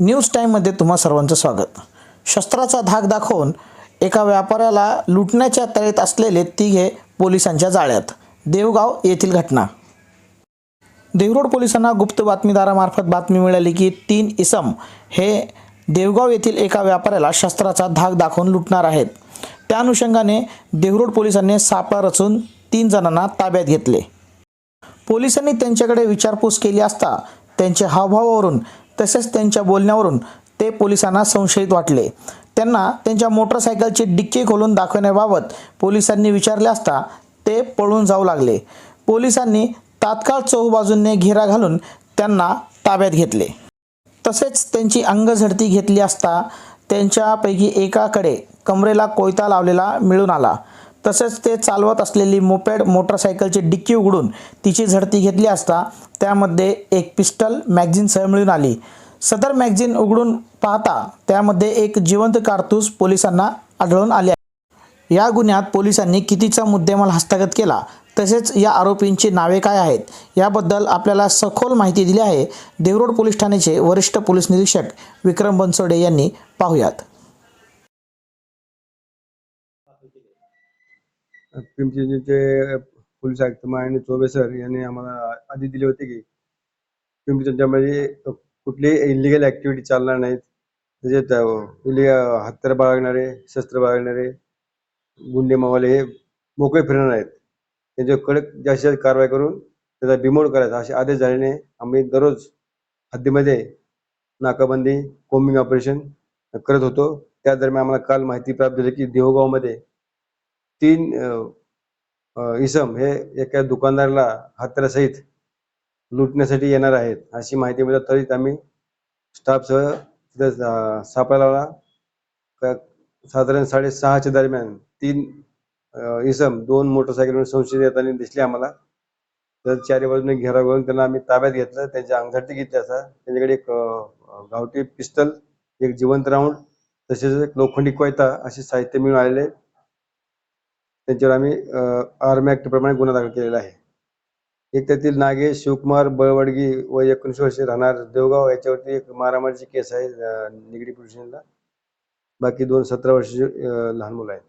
News टाईममध्ये तुम्हा सर्वांचं स्वागत. शस्त्राचा धाक दाखवून एका व्यापाऱ्याला लुटण्याच्या तळेत असलेले तिघे पोलिसांच्या जाळ्यात. देवगाव येथील घटना. देवरोड पोलिसांना गुप्त बातमीदारामार्फत बातमी मिळाली की तीन इसम हे देवगाव येथील एका व्यापाऱ्याला शस्त्राचा धाक दाखवून लुटणार आहेत. त्या अनुषंगाने देवरोड पोलिसांनी सापळा रचून तीन जणांना ताब्यात घेतले. पोलिसांनी त्यांच्याकडे विचारपूस केली असता त्यांच्या हावभावावरून तसेच त्यांच्या बोलण्यावरून ते पोलिसांना संशयित वाटले. त्यांना त्यांच्या मोटरसायकलची डिक्की खोलून दाखवण्याबाबत पोलिसांनी विचारले असता ते पळून जाऊ लागले. पोलिसांनी तात्काळ चौबाजूंनी घेरा घालून त्यांना ताब्यात घेतले. तसेच त्यांची अंगझडती घेतली असता त्यांच्यापैकी एकाकडे कमरेला कोयता लावलेला मिळून आला. तसेच ते चालवत असलेली मोपेड मोटरसायकलची डिक्की उघडून तिची झडती घेतली असता त्यामध्ये एक पिस्टल मॅगझिनसह मिळून आली. सदर मॅगझिन उघडून पाहता त्यामध्ये एक जिवंत कारतूस पोलिसांना आढळून आले या गुन्ह्यात पोलिसांनी कितीचा मुद्देमाल हस्तगत केला? तसेच या आरोपींची नावे काय आहेत? याबद्दल आपल्याला सखोल माहिती दिली आहे. देवरोड पोलीस ठाण्याचे वरिष्ठ पोलीस निरीक्षक विक्रम बनसोडे यांनी पाहुयात. पिंपरी पोलीस आयुक्त मायने चोबे सर यांनी आम्हाला आधी दिले होते की पिंपरी चिंचवडमध्ये कुठलीही इलिगल ऍक्टिव्हिटी चालणार नाहीत. म्हणजे त्याच्यात हत्यार बाळगणारे शस्त्र बाळगणारे गुंडे मावाले हे मोकळे फिरणार आहेत. त्यांच्यावर कडक जास्तीत जास्त कारवाई करून त्याचा बिमोड करायचा असे आदेश झाल्याने आम्ही दररोज हद्दीमध्ये नाकाबंदी कोम्बिंग ऑपरेशन करत होतो. त्या दरम्यान आम्हाला काल माहिती प्राप्त झाली की देहगावमध्ये तीन इसम हे एका दुकानदाराला हत्यारासहित लुटण्यासाठी येणार आहेत अशी माहिती मिळत तरीच आम्ही स्टाफसह तिथं अ, सापळा लावला साधारण साडेसहाच्या दरम्यान तीन इसम दोन मोटरसायकलवर संशय येताना दिसले आम्हाला तर चारी बाजूने घेरा घेऊन त्यांना आम्ही ताब्यात घेतलं त्यांच्या अंगठी घेतली असा त्यांच्याकडे एक गावठी पिस्तल एक जिवंत राऊंड तसेच एक लोखंडी कोयता असे साहित्य मिळून आलेले आहे. त्यांच्यावर आम्ही आर्मी ऍक्ट प्रमाणे गुन्हा दाखल केलेला आहे. एक त्यातील नागेश शिवकुमार बळवडगी व एकोणीस वर्षे राहणार देवगाव याच्यावरती एक मारामारीची केस आहे निगडी पोलीस स्टेशनला. बाकी दोन सतरा वर्षाचे लहान मुलं आहेत.